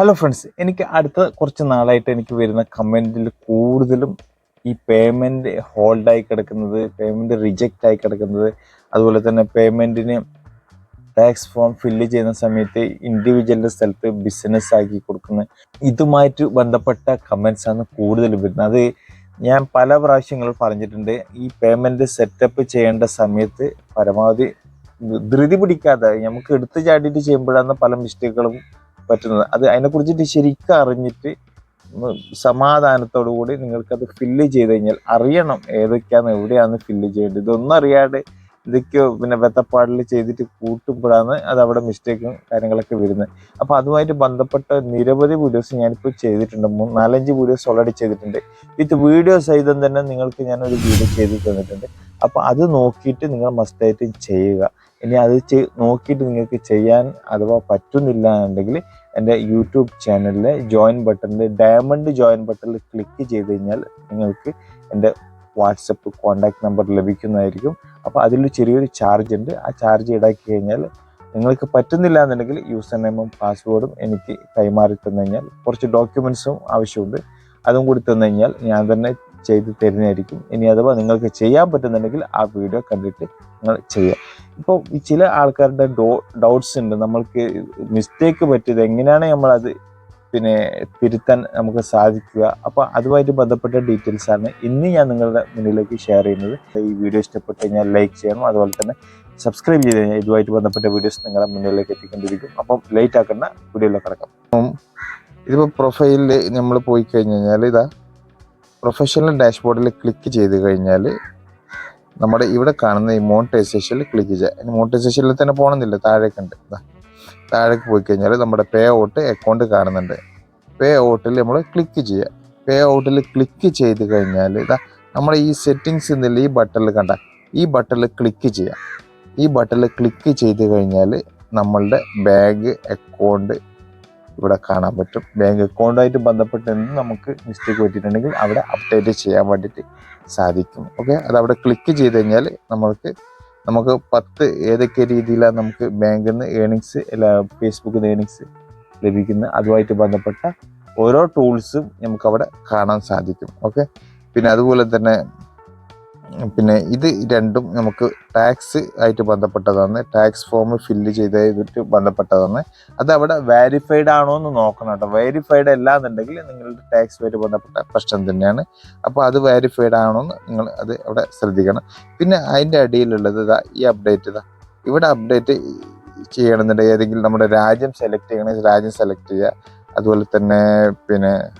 Hello friends എനിക്ക് അടുത്ത കുറച്ച് നാളായിട്ട് എനിക്ക് വരുന്ന കമന്റിൽ കൂടുതലും ഈ പേയ്മെന്റ് ഹോൾഡായി കിടക്കുന്നത് പേയ്മെന്റ് റിജക്റ്റ് ആയി കിടക്കുന്നത്. അതുപോലെ തന്നെ പേയ്മെന്റിന് ടാക്സ് ഫോം ഫില്ല് ചെയ്യുന്ന സമയത്ത് ഇൻഡിവിജ്വലിന്റെ സ്ഥലത്ത് ബിസിനസ് ആക്കി കൊടുക്കുന്ന ഇതുമായിട്ട് ബന്ധപ്പെട്ട കമൻസ് ആണ് കൂടുതൽ വരുന്നത്. അത് ഞാൻ പല പ്രാവശ്യങ്ങൾ പറഞ്ഞിട്ടുണ്ട് ഈ പേയ്മെന്റ് സെറ്റപ്പ് ചെയ്യേണ്ട സമയത്ത് പരമാവധി ധൃതി പിടിക്കാതെ നമുക്ക് എടുത്തു ചാടിയിട്ട് ചെയ്യുമ്പോഴാണ് പല മിസ്റ്റേക്കുകളും പറ്റുന്നത്. അത് അതിനെക്കുറിച്ചിട്ട് ശരിക്കും അറിഞ്ഞിട്ട് സമാധാനത്തോടു കൂടി നിങ്ങൾക്കത് ഫില്ല് ചെയ്ത് കഴിഞ്ഞാൽ അറിയണം ഏതൊക്കെയാണ് എവിടെയാണ് ഫില്ല് ചെയ്യേണ്ടത്. ഇതൊന്നും അറിയാതെ ഇതൊക്കെയോ പിന്നെ വെത്തപ്പാടിൽ ചെയ്തിട്ട് കൂട്ടുമ്പോഴാണ് അത് അവിടെ മിസ്റ്റേക്കും കാര്യങ്ങളൊക്കെ വരുന്നത്. അപ്പോൾ അതുമായിട്ട് ബന്ധപ്പെട്ട നിരവധി വീഡിയോസ് ഞാനിപ്പോൾ ചെയ്തിട്ടുണ്ട്. മൂന്ന് നാലഞ്ച് വീഡിയോസ് ഓൾറെഡി ചെയ്തിട്ടുണ്ട്. വിത്ത് വീഡിയോ സഹിതം തന്നെ നിങ്ങൾക്ക് ഞാനൊരു വീഡിയോ ചെയ്ത് തന്നിട്ടുണ്ട്. അപ്പോൾ അത് നോക്കിയിട്ട് നിങ്ങൾ മസ്റ്റായിട്ട് ചെയ്യുക. ഇനി അത് നോക്കിയിട്ട് നിങ്ങൾക്ക് ചെയ്യാൻ അഥവാ പറ്റുന്നില്ല എന്നുണ്ടെങ്കിൽ എന്റെ യൂട്യൂബ് ചാനലിലെ ജോയിൻ ബട്ടണിൽ ഡയമണ്ട് ജോയിൻ ബട്ടണിൽ ക്ലിക്ക് ചെയ്ത് കഴിഞ്ഞാൽ നിങ്ങൾക്ക് എന്റെ വാട്സപ്പ് കോൺടാക്ട് നമ്പർ ലഭിക്കുന്നതായിരിക്കും. അപ്പോൾ അതിൽ ചെറിയൊരു ചാർജ് ഉണ്ട്. ആ ചാർജ് ഈടാക്കി കഴിഞ്ഞാൽ നിങ്ങൾക്ക് പറ്റുന്നില്ല എന്നുണ്ടെങ്കിൽ യൂസർ നെയിമും പാസ്വേഡും എനിക്ക് കൈമാറി തന്നു കഴിഞ്ഞാൽ കുറച്ച് ഡോക്യുമെൻസും ആവശ്യമുണ്ട്. അതും കൂടി തന്നു കഴിഞ്ഞാൽ ഞാൻ തന്നെ ചെയ്ത് തരുന്നതായിരിക്കും. ഇനി അഥവാ നിങ്ങൾക്ക് ചെയ്യാൻ പറ്റുന്നുണ്ടെങ്കിൽ ആ വീഡിയോ കണ്ടിട്ട് നിങ്ങൾ ചെയ്യുക. ഇപ്പോൾ ചില ആൾക്കാരുടെ ഡോ ഡൗട്ട്സ് ഉണ്ട്. നമ്മൾക്ക് മിസ്റ്റേക്ക് പറ്റിയത് എങ്ങനെയാണ് നമ്മളത് പിന്നെ തിരുത്താൻ നമുക്ക് സാധിക്കുക? അപ്പോൾ അതുമായിട്ട് ബന്ധപ്പെട്ട ഡീറ്റെയിൽസ് ആണ് ഇന്ന് ഞാൻ നിങ്ങളുടെ മുന്നിലേക്ക് ഷെയർ ചെയ്യുന്നത്. ഈ വീഡിയോ ഇഷ്ടപ്പെട്ട് കഴിഞ്ഞാൽ ലൈക്ക് ചെയ്യണം. അതുപോലെ തന്നെ സബ്സ്ക്രൈബ് ചെയ്ത് കഴിഞ്ഞാൽ ഇതുമായിട്ട് ബന്ധപ്പെട്ട വീഡിയോസ് നിങ്ങളുടെ മുന്നിലേക്ക് എത്തിക്കൊണ്ടിരിക്കും. അപ്പം ലേറ്റ് ആക്കുന്ന വീഡിയോയിലേക്ക് കിടക്കാം. ഇതിപ്പോൾ പ്രൊഫൈലിൽ നമ്മൾ പോയി കഴിഞ്ഞ് കഴിഞ്ഞാൽ ഇതാ പ്രൊഫഷണൽ ഡാഷ്ബോർഡിൽ ക്ലിക്ക് ചെയ്ത് കഴിഞ്ഞാൽ നമ്മുടെ ഇവിടെ കാണുന്ന ഈ മോണിറ്റൈസേഷനിൽ ക്ലിക്ക് ചെയ്യുക. മോണിറ്റൈസേഷനിൽ തന്നെ പോകണമെന്നില്ല. താഴേക്ക് ഉണ്ട് താഴേക്ക് പോയി കഴിഞ്ഞാൽ നമ്മുടെ പേ ഔട്ട് അക്കൗണ്ട് കാണുന്നുണ്ട്. പേ ഔട്ടിൽ നമ്മൾ ക്ലിക്ക് ചെയ്യുക. പേ ഔട്ടിൽ ക്ലിക്ക് ചെയ്ത് കഴിഞ്ഞാൽ ഇതാ നമ്മുടെ ഈ സെറ്റിങ്സ് എന്നുള്ള ഈ ബട്ടണിൽ കണ്ട ഈ ബട്ടണിൽ ക്ലിക്ക് ചെയ്യുക. ഈ ബട്ടണിൽ ക്ലിക്ക് ചെയ്ത് കഴിഞ്ഞാൽ നമ്മളുടെ ബാങ്ക് അക്കൗണ്ട് ഇവിടെ കാണാൻ പറ്റും. ബാങ്ക് അക്കൗണ്ടായിട്ട് ബന്ധപ്പെട്ട് നമുക്ക് മിസ്റ്റേക്ക് പറ്റിയിട്ടുണ്ടെങ്കിൽ അവിടെ അപ്ഡേറ്റ് ചെയ്യാൻ വേണ്ടിയിട്ട് സാധിക്കും. ഓക്കെ അത് അവിടെ ക്ലിക്ക് ചെയ്ത് കഴിഞ്ഞാൽ നമ്മൾക്ക് നമുക്ക് പത്ത് ഏതൊക്കെ രീതിയിലാണ് നമുക്ക് ബാങ്കിൽ നിന്ന് ഏണിങ്സ് ഫേസ്ബുക്കിൽ നിന്ന് ഏണിങ്സ് ലഭിക്കുന്നത് അതുമായിട്ട് ബന്ധപ്പെട്ട ഓരോ ടൂൾസും നമുക്ക് അവിടെ കാണാൻ സാധിക്കും. ഓക്കെ പിന്നെ അതുപോലെ തന്നെ പിന്നെ ഇത് രണ്ടും നമുക്ക് ടാക്സ് ആയിട്ട് ബന്ധപ്പെട്ടതാണ്. ടാക്സ് ഫോം ഫില്ല് ചെയ്തതിട്ട് ബന്ധപ്പെട്ടതാണ്. അത് അവിടെ വാരിഫൈഡ് ആണോ എന്ന് നോക്കണം കേട്ടോ. വാരിഫൈഡ് അല്ല എന്നുണ്ടെങ്കിൽ നിങ്ങളുടെ ടാക്സ് ടാക്സുമായിട്ട് ബന്ധപ്പെട്ട പ്രശ്നം തന്നെയാണ്. അപ്പോൾ അത് വാരിഫൈഡ് ആണോ എന്ന് നിങ്ങൾ അത് അവിടെ ശ്രദ്ധിക്കണം. പിന്നെ അതിന്റെ അടിയിലുള്ളത് ഇതാ ഈ അപ്ഡേറ്റ് ഇതാ. ഇവിടെ അപ്ഡേറ്റ് ചെയ്യണമെന്നുണ്ടെങ്കിൽ ഏതെങ്കിലും നമ്മുടെ രാജ്യം സെലക്ട് ചെയ്യണമെങ്കിൽ രാജ്യം സെലക്ട് ചെയ്യുക. അതുപോലെ തന്നെ പിന്നെ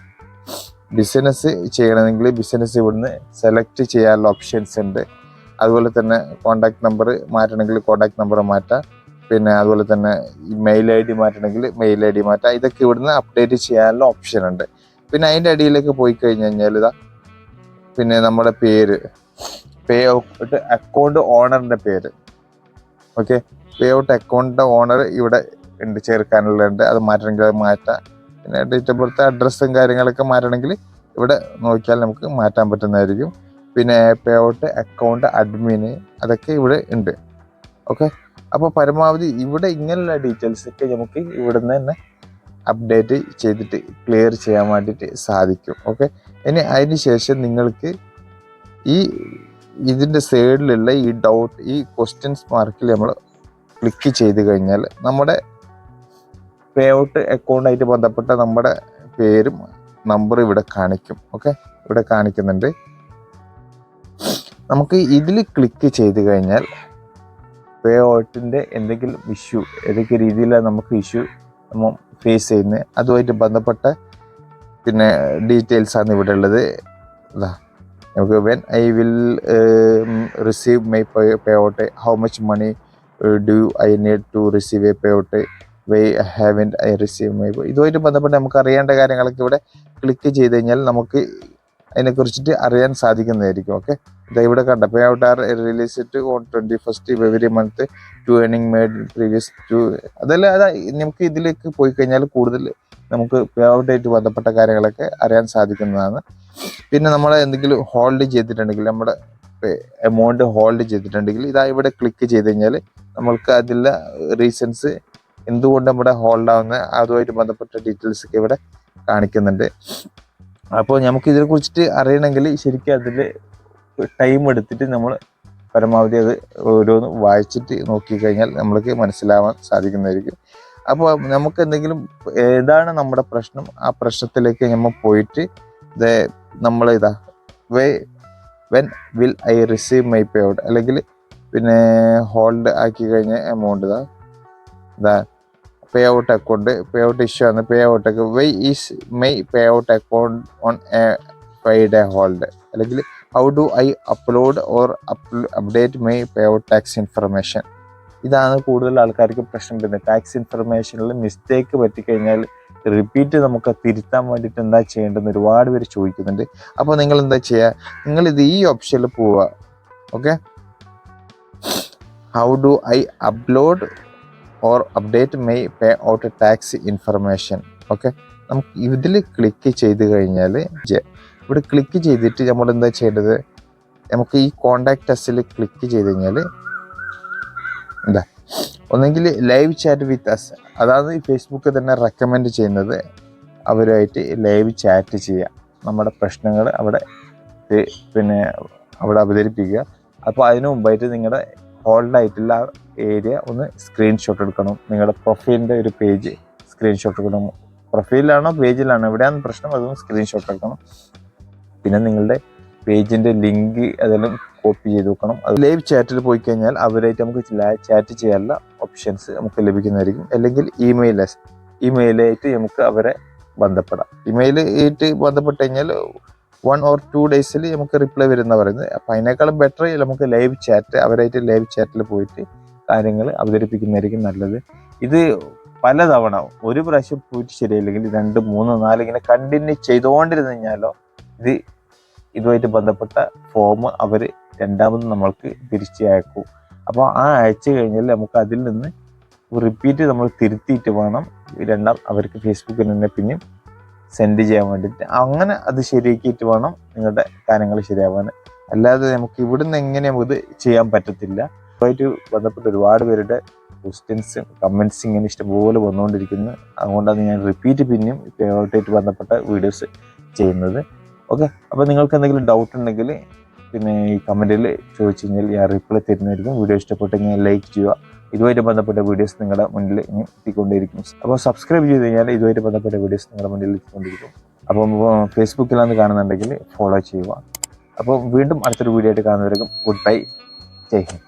ബിസിനസ് ചെയ്യണമെങ്കിൽ ബിസിനസ് ഇവിടുന്ന് സെലക്ട് ചെയ്യാനുള്ള ഓപ്ഷൻസ് ഉണ്ട്. അതുപോലെ തന്നെ കോണ്ടാക്ട് നമ്പർ മാറ്റണമെങ്കിൽ കോണ്ടാക്ട് നമ്പർ മാറ്റാം. പിന്നെ അതുപോലെ തന്നെ മെയിൽ ഐ ഡി മാറ്റണമെങ്കിൽ മെയിൽ ഐ ഡി മാറ്റാം. ഇതൊക്കെ ഇവിടുന്ന് അപ്ഡേറ്റ് ചെയ്യാനുള്ള ഓപ്ഷൻ ഉണ്ട്. പിന്നെ അതിന്റെ അടിയിലേക്ക് പോയി കഴിഞ്ഞ് കഴിഞ്ഞാൽ ഇതാ പിന്നെ നമ്മുടെ പേര് പേ ഔട്ട് അക്കൗണ്ട് ഓണറിന്റെ പേര്. ഓക്കെ പേ ഔട്ട് അക്കൗണ്ടിന്റെ ഓണർ ഇവിടെ ഉണ്ട് ചേർക്കാനുള്ളുണ്ട് അത് മാറ്റണമെങ്കിൽ അത് മാറ്റാം. പിന്നെ ഡേറ്റ് ഓഫ് ബർത്ത് അഡ്രസ്സും കാര്യങ്ങളൊക്കെ മാറ്റണമെങ്കിൽ ഇവിടെ നോക്കിയാൽ നമുക്ക് മാറ്റാൻ പറ്റുന്നതായിരിക്കും. പിന്നെ പേ ഔട്ട് അക്കൗണ്ട് അഡ്മിന് അതൊക്കെ ഇവിടെ ഉണ്ട്. ഓക്കെ അപ്പോൾ പരമാവധി ഇവിടെ ഇങ്ങനെയുള്ള ഡീറ്റെയിൽസ് ഒക്കെ നമുക്ക് ഇവിടുന്ന് തന്നെ അപ്ഡേറ്റ് ചെയ്തിട്ട് ക്ലിയർ ചെയ്യാൻ വേണ്ടിയിട്ട് സാധിക്കും. ഓക്കെ ഇനി അതിന് ശേഷം നിങ്ങൾക്ക് ഈ ഇതിന്റെ സൈഡിലുള്ള ഈ ഡൗട്ട് ഈ ക്വസ്റ്റ്യൻസ് മാർക്കിൽ നമ്മൾ ക്ലിക്ക് ചെയ്ത് കഴിഞ്ഞാൽ നമ്മുടെ പേ ഔട്ട് അക്കൗണ്ടായിട്ട് ബന്ധപ്പെട്ട നമ്മുടെ പേരും നമ്പർ ഇവിടെ കാണിക്കും. ഓക്കെ ഇവിടെ കാണിക്കുന്നുണ്ട്. നമുക്ക് ഇതിൽ ക്ലിക്ക് ചെയ്ത് കഴിഞ്ഞാൽ പേ ഔട്ടിന്റെ എന്തെങ്കിലും ഇഷ്യൂ ഏതൊക്കെ രീതിയിലാണ് നമുക്ക് ഇഷ്യൂ നമ്മൾ ഫേസ് ചെയ്യുന്നത് അതുമായിട്ട് ബന്ധപ്പെട്ട പിന്നെ ഡീറ്റെയിൽസ് ആണ് ഇവിടെ ഉള്ളത്. ഇതാ നമുക്ക് when I will receive my payout how much money do I need to receive a payout why in I receive my ഇതുമായിട്ട് ബന്ധപ്പെട്ട് നമുക്ക് അറിയേണ്ട കാര്യങ്ങളൊക്കെ ഇവിടെ ക്ലിക്ക് ചെയ്ത് കഴിഞ്ഞാൽ നമുക്ക് അതിനെക്കുറിച്ചിട്ട് അറിയാൻ സാധിക്കുന്നതായിരിക്കും ഓക്കെ ഇതാ ഇവിടെ കണ്ട payout are release on twenty first February month to earning made previous to അതെല്ലാം അതാ നമുക്ക് ഇതിലേക്ക് പോയി കഴിഞ്ഞാൽ കൂടുതൽ നമുക്ക് പേ ഔട്ടായിട്ട് ബന്ധപ്പെട്ട കാര്യങ്ങളൊക്കെ അറിയാൻ സാധിക്കുന്നതാണ്. പിന്നെ നമ്മൾ എന്തെങ്കിലും ഹോൾഡ് ചെയ്തിട്ടുണ്ടെങ്കിൽ നമ്മുടെ എമൗണ്ട് ഹോൾഡ് ചെയ്തിട്ടുണ്ടെങ്കിൽ ഇതാ ഇവിടെ ക്ലിക്ക് ചെയ്ത് കഴിഞ്ഞാൽ നമ്മൾക്ക് അതിലുള്ള റീസൺസ് എന്തുകൊണ്ട് നമ്മുടെ ഹോൾഡ് ആവുന്ന അതുമായിട്ട് ബന്ധപ്പെട്ട ഡീറ്റെയിൽസ് ഒക്കെ ഇവിടെ കാണിക്കുന്നുണ്ട്. അപ്പോൾ നമുക്ക് ഇതിനെ കുറിച്ചിട്ട് അറിയണമെങ്കിൽ ശരിക്കും അതിൽ ടൈം എടുത്തിട്ട് നമ്മൾ പരമാവധി അത് ഓരോന്ന് വായിച്ചിട്ട് നോക്കിക്കഴിഞ്ഞാൽ നമ്മൾക്ക് മനസ്സിലാവാൻ സാധിക്കുന്നതായിരിക്കും. അപ്പോൾ നമുക്ക് എന്തെങ്കിലും ഏതാണ് നമ്മുടെ പ്രശ്നം? ആ പ്രശ്നത്തിലേക്ക് നമ്മൾ പോയിട്ട് ഇത് നമ്മൾ ഇതാ way when will I receive my payout അല്ലെങ്കിൽ പിന്നെ ഹോൾഡ് ആക്കി കഴിഞ്ഞ എമൗണ്ട് ഇതാ ഇതാ pay out account pay out issue ആണ്. Payout why is my payout account on a five hold അല്ലെങ്കിൽ how do I upload or update my payout tax information ഇതാണ് കൂടുതൽ ആൾക്കാർക്ക് പ്രശ്നം വരുന്നത്. ടാക്സ് ഇൻഫർമേഷനിൽ മിസ്റ്റേക്ക് പറ്റിക്കഴിഞ്ഞാൽ റിപ്പീറ്റ് നമുക്ക് തിരുത്താൻ വേണ്ടിയിട്ട് എന്താ ചെയ്യേണ്ടതെന്ന് ഒരുപാട് പേര് ചോദിക്കുന്നുണ്ട്. അപ്പോൾ നിങ്ങൾ എന്താ ചെയ്യുക? നിങ്ങൾ ഇത് ഈ ഓപ്ഷനിൽ പോവുക. Okay how do I upload or update my payout tax information okay നമുക്ക് ഇതിൽ ക്ലിക്ക് ചെയ്ത് കഴിഞ്ഞാൽ ഇവിടെ ക്ലിക്ക് ചെയ്തിട്ട് നമ്മൾ എന്താ ചെയ്യേണ്ടത്? നമുക്ക് ഈ കോണ്ടാക്ട് ടെസ്റ്റിൽ ക്ലിക്ക് ചെയ്ത് കഴിഞ്ഞാൽ എന്താ? ഒന്നെങ്കിൽ ലൈവ് ചാറ്റ് വിത്ത് അസ് അതാണ് ഫേസ്ബുക്ക് തന്നെ റെക്കമെൻഡ് ചെയ്യുന്നത് അവരുമായിട്ട് ലൈവ് ചാറ്റ് ചെയ്യുക നമ്മുടെ പ്രശ്നങ്ങൾ അവിടെ പിന്നെ അവിടെ അവതരിപ്പിക്കുക. അപ്പോൾ അതിനു മുമ്പായിട്ട് നിങ്ങളുടെ ഹോൾഡ് ആയിട്ടുള്ള ഏരിയ ഒന്ന് സ്ക്രീൻഷോട്ട് എടുക്കണം. നിങ്ങളുടെ പ്രൊഫൈലിന്റെ ഒരു പേജ് സ്ക്രീൻഷോട്ട് എടുക്കണം. പ്രൊഫൈലിലാണോ പേജിലാണോ എവിടെയാണ് പ്രശ്നം? അതൊന്ന് സ്ക്രീൻഷോട്ട് എടുക്കണം. പിന്നെ നിങ്ങളുടെ പേജിന്റെ ലിങ്ക് അതെല്ലാം കോപ്പി ചെയ്ത് വെക്കണം. അത് ലൈവ് ചാറ്റിൽ പോയി കഴിഞ്ഞാൽ അവരായിട്ട് നമുക്ക് ചാറ്റ് ചെയ്യാനുള്ള ഓപ്ഷൻസ് നമുക്ക് ലഭിക്കുന്നതായിരിക്കും. അല്ലെങ്കിൽ ഇമെയിൽ ഇമെയിലായിട്ട് നമുക്ക് അവരെ ബന്ധപ്പെടാം. ഇമെയിൽ ആയിട്ട് ബന്ധപ്പെട്ട് കഴിഞ്ഞാൽ വൺ ഓർ ടു ഡേയ്സിൽ നമുക്ക് റിപ്ലൈ വരുന്ന പറയുന്നത്. അപ്പം അതിനേക്കാളും ബെറ്റർ നമുക്ക് ലൈവ് ചാറ്റ് അവരായിട്ട് ലൈവ് ചാറ്റിൽ പോയിട്ട് കാര്യങ്ങൾ അവതരിപ്പിക്കുന്നതായിരിക്കും നല്ലത്. ഇത് പലതവണ ഒരു പ്രാവശ്യം പോയിട്ട് ശരിയല്ലെങ്കിൽ രണ്ട് മൂന്ന് നാല് ഇങ്ങനെ കണ്ടിന്യൂ ചെയ്തുകൊണ്ടിരുന്നു കഴിഞ്ഞാലോ ഇത് ഇതുമായിട്ട് ബന്ധപ്പെട്ട ഫോം അവർ രണ്ടാമത് നമ്മൾക്ക് തിരിച്ച് അയക്കും. അപ്പോൾ ആ അയച്ചു കഴിഞ്ഞാൽ നമുക്ക് അതിൽ നിന്ന് റിപ്പീറ്റ് നമ്മൾ തിരുത്തിയിട്ട് വേണം രണ്ടാം അവർക്ക് ഫേസ്ബുക്കിൽ തന്നെ പിന്നെയും സെൻഡ് ചെയ്യാൻ വേണ്ടിയിട്ട്. അങ്ങനെ അത് ശരിയാക്കിയിട്ട് വേണം നിങ്ങളുടെ കാര്യങ്ങൾ ശരിയാവാൻ. അല്ലാതെ നമുക്ക് ഇവിടുന്ന് എങ്ങനെ ഇത് ചെയ്യാൻ പറ്റത്തില്ല. അതുമായിട്ട് ബന്ധപ്പെട്ട് ഒരുപാട് പേരുടെ ക്വസ്റ്റ്യൻസും കമൻസും ഇങ്ങനെ ഇഷ്ടംപോലെ വന്നുകൊണ്ടിരിക്കുന്നു. അതുകൊണ്ടാണ് ഞാൻ റിപ്പീറ്റ് പിന്നെയും പേരോട്ടായിട്ട് ബന്ധപ്പെട്ട വീഡിയോസ് ചെയ്യുന്നത്. ഓക്കെ അപ്പോൾ നിങ്ങൾക്ക് എന്തെങ്കിലും ഡൗട്ട് ഉണ്ടെങ്കിൽ പിന്നെ ഈ കമന്റിൽ ചോദിച്ചു കഴിഞ്ഞാൽ ഞാൻ റിപ്ലൈ തരുന്നതായിരിക്കും. വീഡിയോ ഇഷ്ടപ്പെട്ടെങ്കിൽ ലൈക്ക് ചെയ്യുക. ഇതുമായിട്ട് ബന്ധപ്പെട്ട വീഡിയോസ് നിങ്ങളുടെ മുന്നിൽ ഇനി എത്തിക്കൊണ്ടിരിക്കും അപ്പോൾ സബ്സ്ക്രൈബ് ചെയ്ത് കഴിഞ്ഞാൽ ഇതുമായിട്ട് ബന്ധപ്പെട്ട വീഡിയോസ് നിങ്ങളുടെ മുന്നിൽ എത്തിക്കൊണ്ടിരിക്കും. അപ്പം ഫേസ്ബുക്കിലാണ് കാണുന്നുണ്ടെങ്കിൽ ഫോളോ ചെയ്യുക. അപ്പോൾ വീണ്ടും അടുത്തൊരു വീഡിയോ ആയിട്ട് കാണുന്നവരേക്കും ഗുഡ് ബൈ ജയ് ഹിന്ദ്.